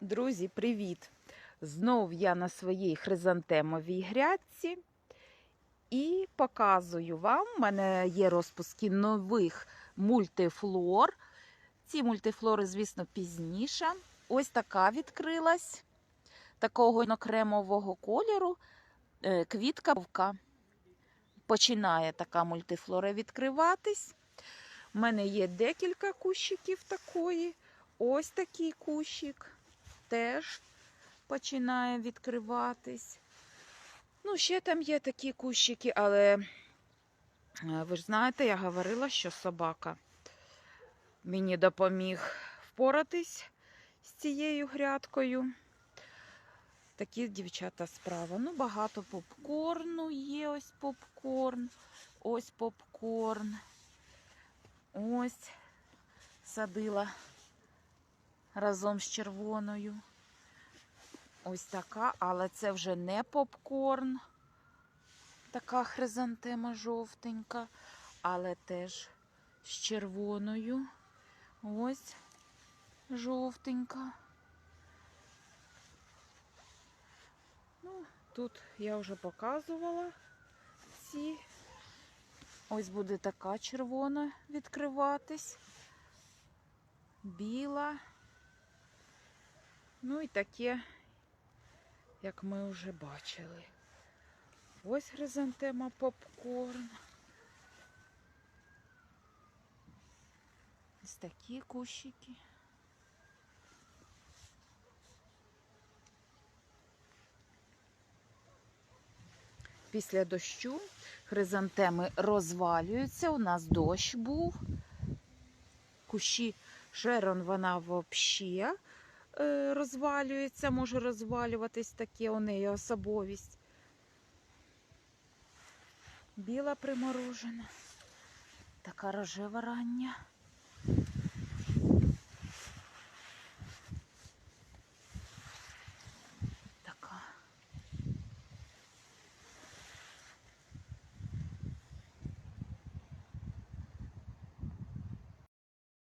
Друзі, привіт! Знов я на своїй хризантемовій грядці і показую вам. У мене є розпуски нових мультифлор. Ці мультифлори, звісно, пізніше. Ось така відкрилась такого кремового кольору. Е, Квітка вовка. починає така мультифлора відкриватись. У мене є декілька кущиків такої. Ось такий кущик теж починає відкриватись. Ну, ще там є такі кущики, але е, ви ж знаєте, я говорила, що собака мені допоміг впоратись з цією грядкою. Такі дівчата справа. Ну, багато попкорну є. Ось попкорн, ось попкорн. Ось садила разом з червоною. Ось така, але це вже не попкорн. Така хризантема жовтенька, але теж з червоною. Ось жовтенька. Ну, тут я вже показувала ці. Ось буде така червона відкриватись. Біла. Ну і таке, як ми вже бачили. Ось хризантема попкорн. Ось такі кущики. Після дощу хризантеми розвалюються. У нас дощ був. Кущі Шерон вона взагалі розвалюється, може розвалюватись таке у неї особовість. Біла приморожена, така рожева рання.